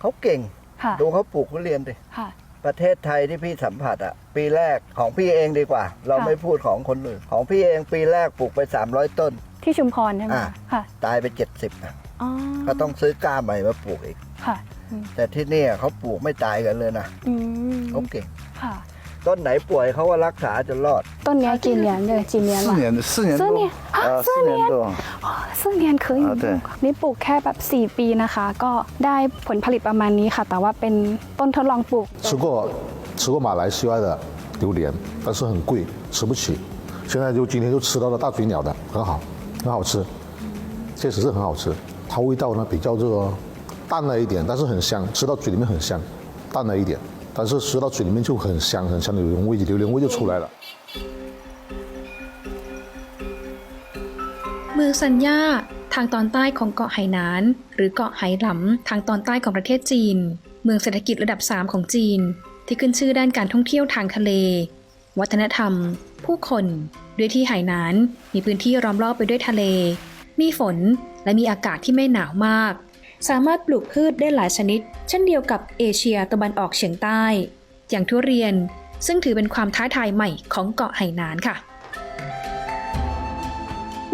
เขาเก่ง ค่ะดูเขาปลูกทุเรียนดิ ค่ะ ประเทศไทยที่พี่สัมผัสอะปีแรกของพี่เองดีกว่า เราค่ะ ไม่พูดของคนอื่น ของพี่เองปีแรกปลูกไป 300 ต้น ที่ชุมพรใช่ไหมอ่าคะค่ะตายไป 70อะอ๋อก็ต้องซื้อกล้าใหม่มาปลูกอีก ค่ะอืมแต่ที่เนี่ยเขาปลูกไม่ตายกันเลยนะอืมเขาเก่ง ค่ะ ต้นไหนป่วยเขาก็รักษาจนรอด ต้นเนี้ยกี่เหรียญเลยกี่เหรียญ 四 ละ 年四年多四年啊呃四年四年多 อ๋อซึ่งเรียนเคยอยู่ อ่า对 นี่ปลูกแค่แบบ 4 ปีนะคะ ก็ได้ผลผลิตประมาณนี้ค่ะ แต่ว่าเป็นต้นทดลองปลูก 吃过吃过马来西亚的榴莲，但是很贵，吃不起。现在就今天就吃到了大嘴鸟的，很好，很好吃，确实是很好吃。它味道呢比较这个淡了一点，但是很香，吃到嘴里面很香，淡了一点，但是吃到嘴里面就很香很香的榴莲味，榴莲味就出来了。 เมืองซันย่าทางตอนใต้ของเกาะไหหนาน หรือเกาะไหหลำทางตอนใต้ของประเทศจีน เมืองเศรษฐกิจระดับ 3 ของจีน ที่ขึ้นชื่อด้านการท่องเที่ยวทางทะเล วัฒนธรรม ผู้คน ด้วยที่ไหหนาน มีพื้นที่ล้อมรอบไปด้วยทะเล มีฝนและมีอากาศที่ไม่หนาวมาก สามารถปลูกพืชได้หลายชนิด เช่นเดียวกับเอเชียตะวันออกเฉียงใต้ อย่างทุเรียนซึ่งถือเป็นความท้าทายใหม่ของเกาะไหหนานค่ะ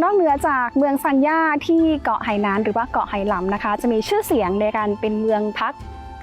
นอกเหนือจากเมืองซันย่าที่เกาะไหหนานหรือว่าเกาะไหหลำนะคะ จะมีชื่อเสียงในการเป็นเมืองพัก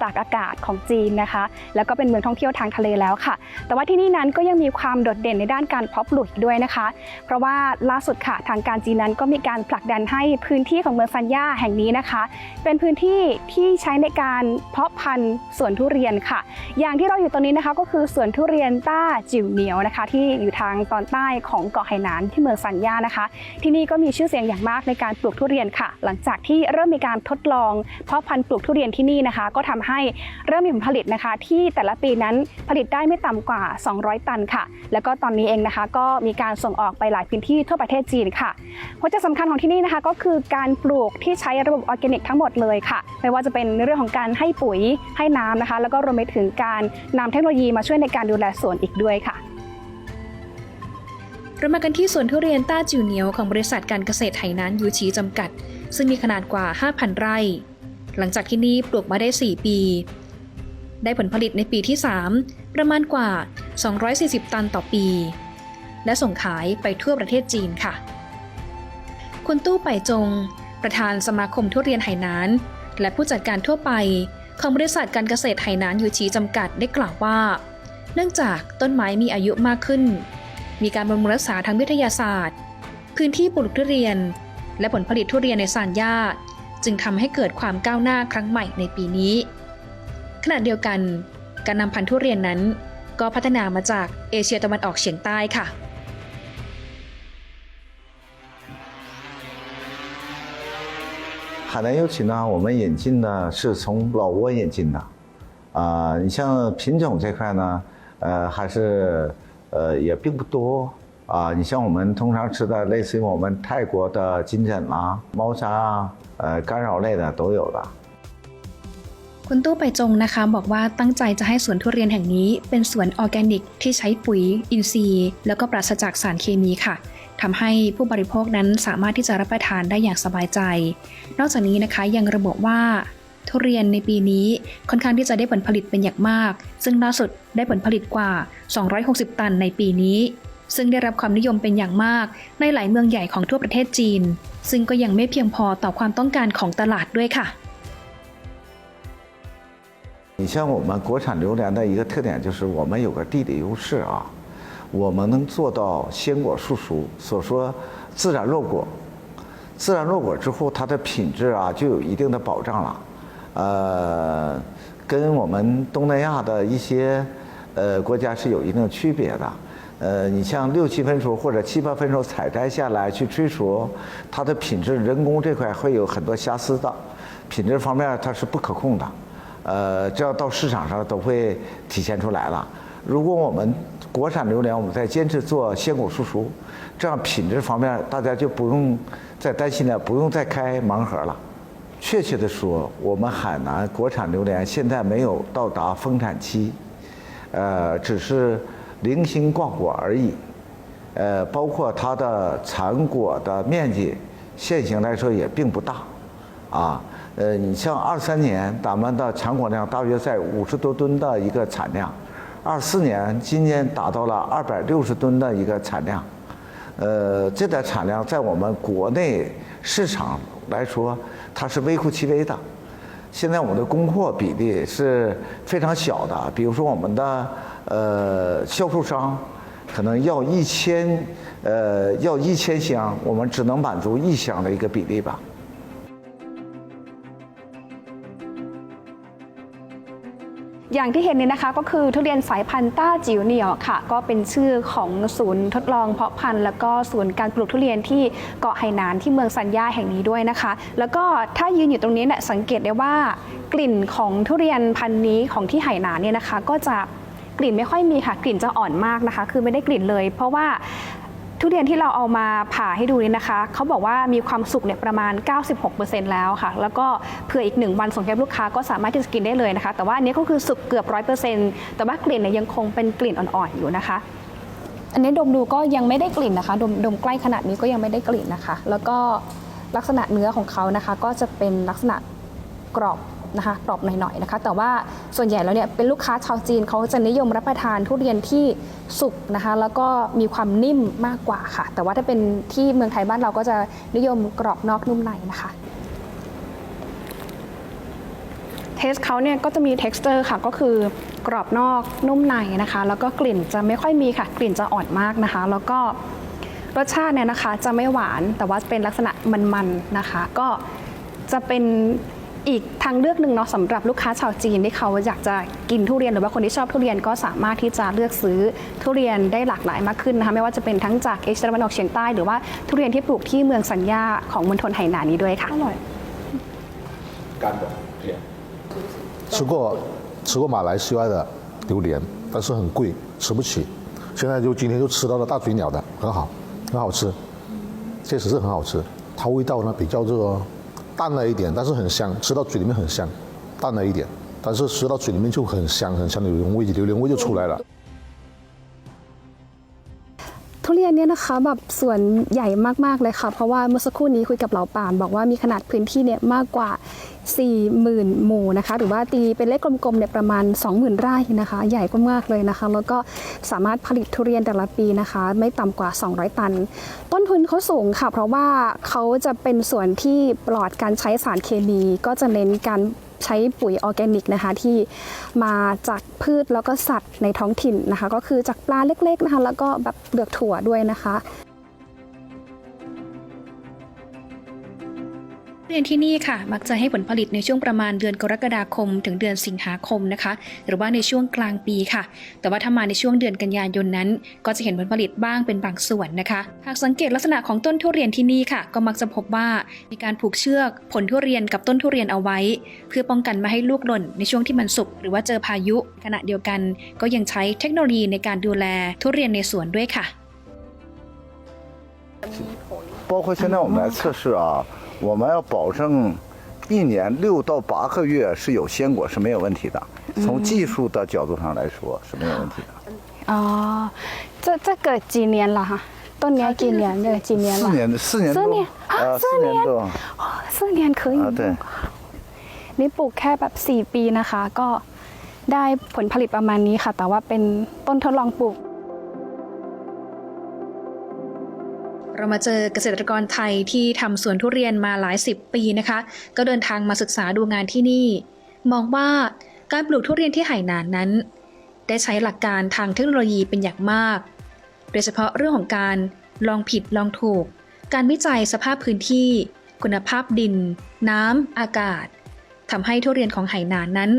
ตากอากาศของจีนนะคะ แล้วก็เป็นเมืองท่องเที่ยวทางทะเลแล้วค่ะ แต่ว่าที่นี่นั้นก็ยังมีความโดดเด่นในด้านการเพาะปลูกด้วยนะคะ เพราะว่าล่าสุดค่ะทางการจีนนั้นก็มีการผลักดันให้พื้นที่ของเมืองซันย่าแห่งนี้นะคะ เป็นพื้นที่ที่ใช้ในการเพาะพันธุ์สวนทุเรียนค่ะ อย่างที่เราอยู่ตรงนี้นะคะก็คือสวนทุเรียนต้าจิ๋วเหนียวนะคะ ที่อยู่ทางตอนใต้ของเกาะไหหนานที่เมืองซันย่านะคะ ที่นี่ก็มีชื่อเสียงอย่างมากในการปลูกทุเรียนค่ะ หลังจากที่เริ่มมีการทดลองเพาะพันธุ์ปลูกทุเรียนที่นี่นะคะ ก็ทำให้เริ่มมีผลผลิตนะคะ ที่แต่ละปีนั้นผลิตได้ไม่ต่ำกว่า 200 ตันค่ะ แล้วก็ตอนนี้เองนะคะ ก็มีการส่งออกไปหลายพื้นที่ทั่วประเทศจีนค่ะหัวใจสำคัญของที่นี่นะคะ ก็คือการปลูกที่ใช้ระบบออร์แกนิกทั้งหมดเลยค่ะ ไม่ว่าจะเป็นเรื่องของการให้ปุ๋ยให้น้ำนะคะ แล้วก็รวมไปถึงการนำเทคโนโลยีมาช่วยในการดูแลสวนอีกด้วยค่ะเรามากันที่สวนทุเรียนต้าจิวเหนียวของบริษัทการเกษตรไหหนานยูชีจำกัด ซึ่งมีขนาดกว่า 5,000 ไร่ หลังจากที่นี่ปลูกมาได้ 4 ปี ได้ผลผลิตในปีที่ 3 ประมาณกว่า 240 ตันต่อปี และส่งขายไปทั่วประเทศจีนค่ะ คุณตู้ไปจง ประธานสมาคมทุเรียนไหหนาน และผู้จัดการทั่วไปของบริษัทการเกษตรไหหนานยูชีจำกัดได้กล่าวว่า เนื่องจากต้นไม้มีอายุมากขึ้น มีการบำรุงรักษาทางวิทยาศาสตร์ พื้นที่ปลูกทุเรียน และผลผลิตทุเรียนในซานย่า จึงทำให้เกิดความก้าวหน้าครั้งใหม่ในปีนี้ ขณะเดียวกัน การนำพันธุ์ทุเรียนนั้น ก็พัฒนามาจากเอเชียตะวันออกเฉียงใต้ค่ะ 海南有企呢，我们引进呢是从老挝引进的，啊、你像品种这块呢，呃，还是呃也并不多 啊、你像我们通常吃的，类似于我们泰国的金枕啦、猫砂啊，呃，干扰类的都有的。 คุณตู้ไปจงนะคะ บอกว่าตั้งใจจะให้สวนทุเรียนแห่งนี้ เป็นสวนออร์แกนิก ที่ใช้ปุ๋ย อินทรีย์ แล้วก็ปราศจากสารเคมีค่ะทำให้ผู้บริโภคนั้นสามารถที่จะรับประทานได้อย่างสบายใจ นอกจากนี้นะคะยังระบุว่า ทุเรียนในปีนี้ค่อนข้างที่จะได้ผลผลิตเป็นอย่างมาก ซึ่งล่าสุดได้ผลผลิตกว่า 260 ตันในปีนี้ ซึ่งได้รับความนิยมเป็นอย่างมาก ในหลายเมืองใหญ่ของทั่วประเทศจีน ซึ่งก็ยังไม่เพียงพอต่อความต้องการของตลาดด้วยค่ะ 你像我们国产榴莲的一个特点就是我们有个地理优势啊，我们能做到鲜果速熟，所说自然落果。自然落果之后，它的品质啊就有一定的保障了。呃，跟我们东南亚的一些呃国家是有一定区别的。 呃，你像六七分熟或者七八分熟采摘下来去催熟，它的品质人工这块会有很多瑕疵的，品质方面它是不可控的。呃，这要到市场上都会体现出来了。如果我们国产榴莲，我们再坚持做鲜果速熟，这样品质方面大家就不用再担心了，不用再开盲盒了。确切的说，我们海南国产榴莲现在没有到达丰产期，呃，只是零星挂果而已。呃，包括它的产果的面积，现行来说也并不大。啊，呃，你像二三年咱们的产果量大约在五十多吨的一个产量，二四年今年达到了二百六十吨的一个产量，呃，这点产量在我们国内市场来说，它是微乎其微的。现在我们的供货比例是非常小的，比如说我们的呃销售商可能要一千呃要一千箱，我们只能满足一箱的一个比例吧。 อย่างที่เห็นเนี่ยนะคะก็คือทุเรียนสายพันธุ์ต้าจิ๋วเหนี่ยวค่ะ ก็เป็นชื่อของศูนย์ทดลองเพาะพันธุ์ แล้วก็ศูนย์การปลูกทุเรียนที่เกาะไหหนานที่เมืองสัญญาแห่งนี้ด้วยนะคะ แล้วก็ถ้ายืนอยู่ตรงนี้เนี่ยสังเกตได้ว่ากลิ่นของทุเรียนพันธุ์นี้ของที่ไหหนานเนี่ยนะคะ ก็จะ กลิ่นไม่ค่อยมีค่ะ กลิ่นจะอ่อนมากนะคะ คือไม่ได้กลิ่นเลย เพราะว่าทุเรียนที่เราเอามาผ่าให้ดูนี่นะคะ เขาบอกว่ามีความสุกเนี่ยประมาณ 96%แล้วค่ะ แล้วก็เผื่ออีกหนึ่งวันส่งให้ลูกค้าก็สามารถที่จะกินได้เลยนะคะ แต่ว่าอันนี้ก็คือสุกเกือบ 100%แต่ว่ากลิ่นเนี่ยยังคงเป็นกลิ่นอ่อนๆอยู่นะคะ อันนี้ดมดูก็ยังไม่ได้กลิ่นนะคะ ดมดมใกล้ขนาดนี้ก็ยังไม่ได้กลิ่นนะคะ แล้วก็ลักษณะเนื้อของเขานะคะ ก็จะเป็นลักษณะกรอบ นะคะกรอบหน่อยๆนะคะ แต่ว่าส่วนใหญ่แล้วเนี่ยเป็นลูกค้าชาวจีนเขาจะนิยมรับประทานทุเรียนที่สุกนะคะ แล้วก็มีความนิ่มมากกว่าค่ะ แต่ว่าถ้าเป็นที่เมืองไทยบ้านเราก็จะนิยมกรอบนอกนุ่มในนะคะเทสเขาเนี่ยก็จะมี t e x t อร์ค่ะก็คือกรอบนอกนุ่มในนะคะ แล้วก็กลิ่นจะไม่ค่อยมีค่ะ กลิ่นจะอ่อนมากนะคะ แล้วก็รสชาติเนี่ยนะคะจะไม่หวานแต่ว่าเป็นลักษณะมันๆนะคะ ก็จะเป็น อีกทางเลือกหนึ่งเนาะสำหรับลูกค้าชาวจีนที่เขาอยากจะกินทุเรียนหรือว่าคนที่ชอบทุเรียนก็สามารถที่จะเลือกซื้อทุเรียนได้หลากหลายมากขึ้นนะคะไม่ว่าจะเป็นทั้งจากเอเชียตะวันออกเฉียงใต้หรือว่าทุเรียนที่ปลูกที่เมืองสัญญาของมณฑลไหหนานนี้ด้วยค่ะอร่อย 吃过吃过马来西亚的榴莲，但是很贵，吃不起。现在就今天就吃到了大嘴鸟的，很好，很好吃，确实是很好吃。它味道呢比较这个 淡了一点，但是很香，吃到嘴里面很香，淡了一点，但是吃到嘴里面就很香很香的榴莲味，榴莲味就出来了。 ทุเรียนเนี่ยนะคะแบบส่วนใหญ่มากๆเลยค่ะ เพราะว่าเมื่อสักครู่นี้คุยกับเหล่าปานบอกว่ามีขนาดพื้นที่เนี่ยมากกว่า 40,000 หมู่นะคะ หรือว่าตีเป็นเลขกลมๆเนี่ยประมาณ 20,000 ไร่นะคะ ใหญ่มากๆเลยนะคะ แล้วก็สามารถผลิตทุเรียนแต่ละปีนะคะ ไม่ต่ำกว่า 200 ตัน ต้นทุนเขาสูงค่ะ เพราะว่าเขาจะเป็นส่วนที่ปลอดการใช้สารเคมี ก็จะเน้นการ ใช้ปุ๋ยออร์แกนิกนะคะที่มาจากพืชแล้วก็สัตว์ในท้องถิ่นนะคะ ก็คือจากปลาเล็กๆนะคะ แล้วก็แบบเปลือกถั่วด้วยนะคะ เรียนที่นี่ค่ะ มักจะให้ผลผลิตในช่วงประมาณเดือนกรกฎาคม ถึงเดือนสิงหาคมนะคะ หรือว่าในช่วงกลางปีค่ะ แต่ว่าถ้ามาในช่วงเดือนกันยายนนั้น ก็จะเห็นผลผลิตบ้างเป็นบางส่วนนะคะ หากสังเกตลักษณะของต้นทุเรียนที่นี่ค่ะ ก็มักจะพบว่ามีการผูกเชือกผลทุเรียนกับต้นทุเรียนเอาไว้ เพื่อป้องกันไม่ให้ลูกหล่นในช่วงที่มันสุกหรือว่าเจอพายุ ขณะเดียวกัน ก็ยังใช้เทคโนโลยีในการดูแลทุเรียนในสวนด้วยค่ะ 包括现在我们来测试啊， 我们要保证一年六到八个月是有鲜果是没有问题的。从技术的角度上来说是没有问题的。 อ๋อจะจะเกิดจีเนียนเหรอคะต้นเนี้ยกี่เนียนเลยจีเนียนเหร 四 อ 年四年多四年，啊呃，四四年年多， อ๋อซึ่งเนียนเคย 啊对。 นี่ปลูกแค่แบบ 4 ปีนะคะ ก็ได้ผลผลิตประมาณนี้ค่ะ แต่ว่าเป็นต้นทดลองปลูก เรามาเจอเกษตรกรไทยที่ทำสวนทุเรียนมาหลายสิบปีนะคะ ก็เดินทางมาศึกษาดูงานที่นี่ มองว่าการปลูกทุเรียนที่ไหหนานนั้น ได้ใช้หลักการทางเทคโนโลยีเป็นอย่างมาก โดยเฉพาะเรื่องของการลองผิดลองถูก การวิจัยสภาพพื้นที่ คุณภาพดิน น้ำอากาศทำให้ทุเรียนของไหหนานนั้น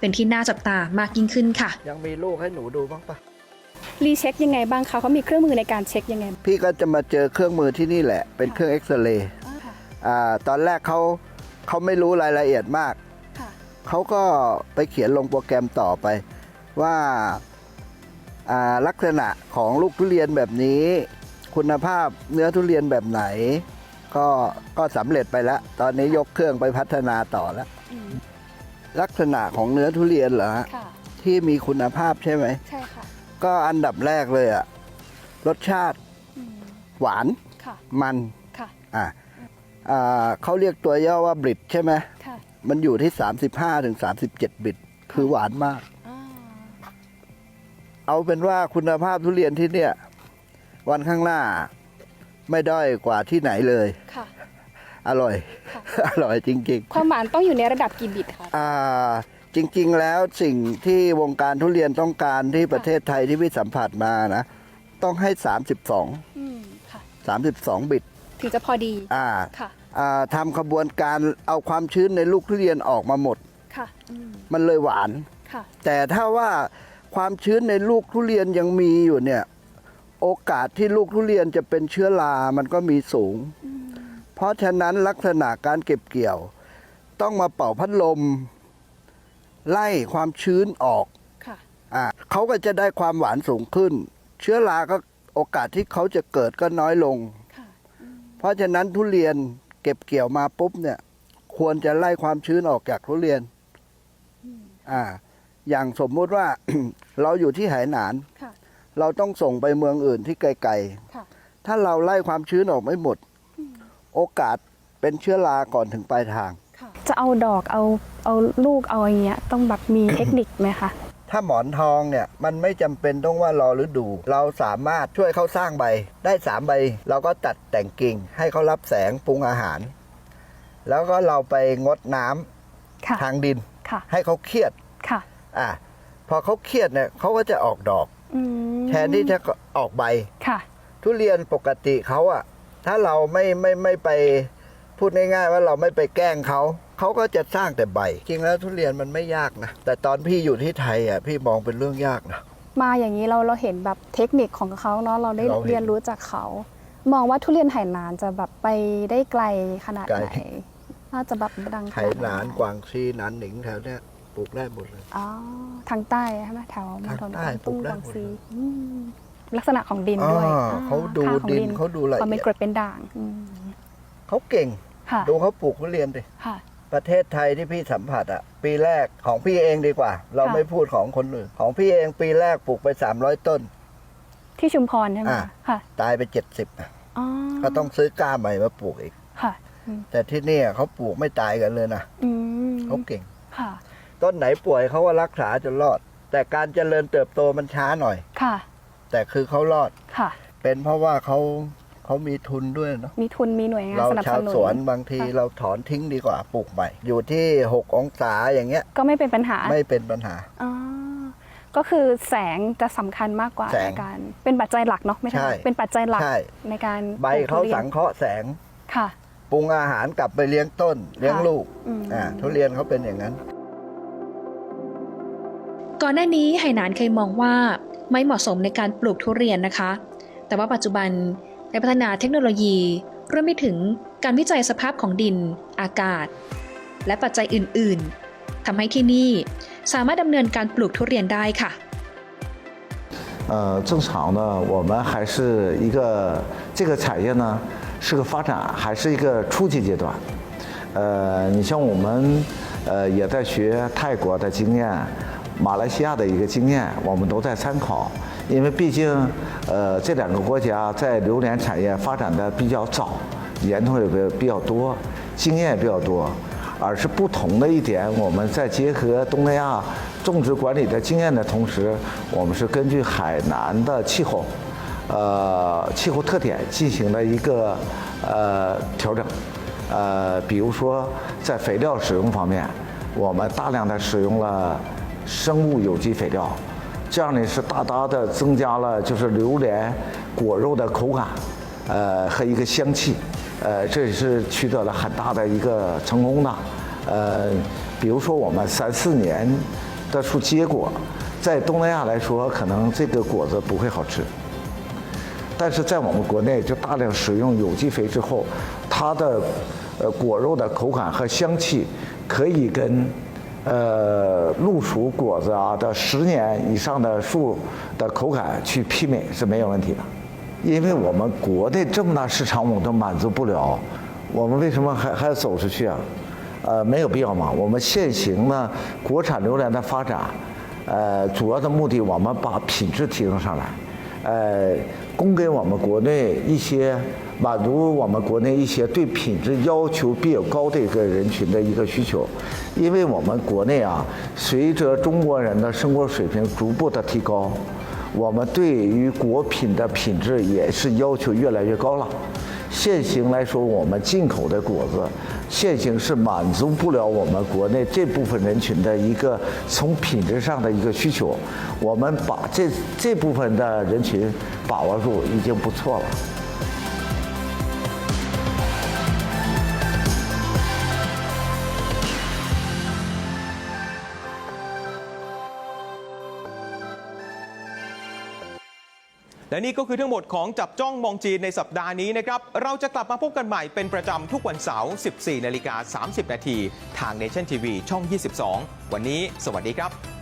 เป็นที่น่าจับตามากยิ่งขึ้นค่ะ ยังมีลูกให้หนูดูบ้างปะ รีเช็คยังไงบ้างคะเขามีเครื่องมือในการเช็คยังไงพี่ก็จะมาเจอเครื่องมือที่นี่แหละ เป็นเครื่องเอ็กซเรย์อ่าตอนแรกเขาเขาไม่รู้รายละเอียดมาก ค่ะ เขาก็ไปเขียนลงโปรแกรมต่อไปว่าอ่าลักษณะของลูกทุเรียนแบบนี้ คุณภาพเนื้อทุเรียนแบบไหน ก็ก็สำเร็จไปแล้ว ตอนนี้ยกเครื่องไปพัฒนาต่อแล้วลักษณะของเนื้อทุเรียนเหรอฮะค่ะ ที่มีคุณภาพใช่ไหม ใช่ค่ะ ก็อันดับแรกเลยอะรสชาติหวานค่ะ มันค่ะ อะอ่าเขาเรียกตัวย่อว่าบริดใช่ไหมค่ะ มันอยู่ที่ 35ถึง37 บิต คือหวานมากเอาเป็นว่าคุณภาพทุเรียนที่เนี่ย วันข้างหน้า ไม่ด้อยกว่าที่ไหนเลย ค่ะ อร่อย ค่ะ อร่อยจริงความหวานต้องอยู่ในระดับกี่บิตคะ ๆ อ่า จริง ๆ แล้วสิ่งที่วงการทุเรียนต้องการที่ประเทศไทยที่พี่สัมผัสมานะ ต้องให้ 32 อืมค่ะ 32 บิต ถึงจะพอดี อ่าค่ะ อ่าทำขบวนการเอาความชื้นในลูกทุเรียนออกมาหมด ค่ะอืมมันเลยหวาน ค่ะ แต่ถ้าว่าความชื้นในลูกทุเรียนยังมีอยู่เนี่ย โอกาสที่ลูกทุเรียนจะเป็นเชื้อรา มันก็มีสูง เพราะฉะนั้นลักษณะการเก็บเกี่ยว ต้องมาเป่าพัดลม ไล่ความชื้นออกค่ะอ่าเขาก็จะได้ความหวานสูงขึ้น เชื้อราก็โอกาสที่เขาจะเกิดก็น้อยลง ค่ะเพราะฉะนั้นทุเรียนเก็บเกี่ยวมาปุ๊บเนี่ย ควรจะไล่ความชื้นออกจากทุเรียนอ่า อย่างสมมุติว่า เราอยู่ที่ไหหนาน ค่ะเราต้องส่งไปเมืองอื่นที่ไกลค่ะๆ ถ้าเราไล่ความชื้นออกไม่หมด โอกาสเป็นเชื้อราก่อนถึงปลายทาง จะเอาดอกเอาเอาลูกเอาอย่างเงี้ยต้องแบบมีเทคนิคไหมคะ ถ้าหมอนทองเนี่ยมันไม่จำเป็นต้องว่ารอฤดู เราสามารถช่วยเขาสร้างใบ ได้สามใบ เราก็ตัดแต่งกิ่ง ให้เขารับแสงปรุงอาหาร แล้วก็เราไปงดน้ำค่ะทางดิน ค่ะให้เขาเครียดค่ะอะพอเขาเครียดเนี่ยเขาก็จะออกดอก อืมแทนที่จะออกใบ ค่ะ ทุเรียนปกติเขาอะถ้าเราไม่ไม่ไม่ไปพูดง่ายๆว่าเราไม่ไปแกล้งเขา เขาก็จะสร้างแต่ใบ จริงแล้วทุเรียนมันไม่ยากนะ แต่ตอนพี่อยู่ที่ไทยอะพี่มองเป็นเรื่องยากนะ มาอย่างนี้เราเราเห็นแบบเทคนิคของเขาเนาะเราได้เราเห็น เรียนรู้จากเขา มองว่าทุเรียนไหหลานจะแบบไปได้ไกลขนาดไกลไหนน่าจะแบบดังขไหนาดหนานกวางซีหนานหนิงแถวเนี้ยปลูกได้หมดเลย อ๋อทางใต้ใช่ไหมแถวมณฑลทางใต้กวางตุ้งปลูกได้กวางหมดซีเลย อืมลักษณะของดินด้วยอ่าอ่เขาดูค่ของดินเขาดูละเอียดความเป็นกรดเป็นด่างอืมเขาเก่ง ค่ะดูเขาปลูกทุเรียนดิค่ะ ประเทศไทยที่พี่สัมผัสอะปีแรกของพี่เองดีกว่า เราค่ะ ไม่พูดของคนอื่น ของพี่เองปีแรกปลูกไป 300 ต้น ที่ชุมพรใช่ไหมอ่าคะค่ะตายไป 70อะอ๋อก็ต้องซื้อกล้าใหม่มาปลูกอีก ค่ะอืมแต่ที่เนี่ยเขาปลูกไม่ตายกันเลยนะอืมเขาเก่ง ค่ะต้นไหนป่วยเขาก็รักษาจนรอด แต่การเจริญเติบโตมันช้าหน่อย ค่ะแต่คือเขารอดค่ะ เป็นเพราะว่าเขา เขามีทุนด้วยเนาะมีทุนมีหน่วยงานเราสนับชาสวนุนสวนบางทีค่ะเราถอนทิ้งดีกว่าปลูกใหม่ อยู่ที่6องศาอย่างเงี้ย ก็ไม่เป็นปัญหาไม่เป็นปัญหา อ๋อก็คือแสงจะสำคัญมากกว่าแสงในการเป็นปัจจัยหลักเนาะไม่ใช่ใช่ เป็นปัจจัยหลักใช่ ในการใบเขาปลูกทุรียนสังเคราะห์แสงค่ะ ปรุงอาหารกลับไปเลี้ยงต้น เลี้ยงลูกอืม อ่าทุเรียนเขาเป็นอย่างนั้น ก่อนหน้านี้ไหหนานเคยมองว่าไม่เหมาะสมในการปลูกทุเรียนนะคะ แต่ว่าปัจจุบัน ได้พัฒนาเทคโนโลยีรวมไปถึงการวิจัยสภาพของดิน อากาศ และปัจจัยอื่นๆทำให้ที่นี่สามารถดำเนินการปลูกทุเรียนได้ค่ะ 呃，正常呢，我们还是一个这个产业呢，是个发展，还是一个初级阶段。呃，你像我们呃也在学泰国的经验，马来西亚的一个经验，我们都在参考。 因为毕竟呃这两个国家在榴莲产业发展的比较早，年头也比比较多，经验也比较多。而是不同的一点，我们在结合东南亚种植管理的经验的同时，我们是根据海南的气候，呃，气候特点进行了一个呃调整，呃，比如说在肥料使用方面，我们大量的使用了生物有机肥料，这样呢是大大的增加了就是榴莲果肉的口感，呃和一个香气。呃，这也是取得了很大的一个成功的。呃，比如说我们三四年的出结果，在东南亚来说，可能这个果子不会好吃。但是在我们国内，就大量使用有机肥之后，它的呃果肉的口感和香气可以跟呃露熟果子啊的十年以上的树的口感去媲美是没有问题的。因为我们国内这么大市场，我们都满足不了，我们为什么还还要走出去啊？呃，没有必要嘛。我们现行呢，国产榴莲的发展，呃，主要的目的，我们把品质提升上来，呃，供给我们国内一些满足我们国内一些对品质要求比较高的一个人群的一个需求。因为我们国内啊，随着中国人的生活水平逐步的提高，我们对于果品的品质也是要求越来越高了。现行来说，我们进口的果子，现行是满足不了我们国内这部分人群的一个从品质上的一个需求。我们把这这部分的人群把握住，已经不错了。 และนี่ก็คือทั้งหมดของจับจ้องมองจีนในสัปดาห์นี้นะครับ เราจะกลับมาพบกันใหม่เป็นประจำทุกวันเสาร์ 14 นาฬิกา 30 นาที ทาง Nation TV ช่อง 22 วันนี้ สวัสดีครับ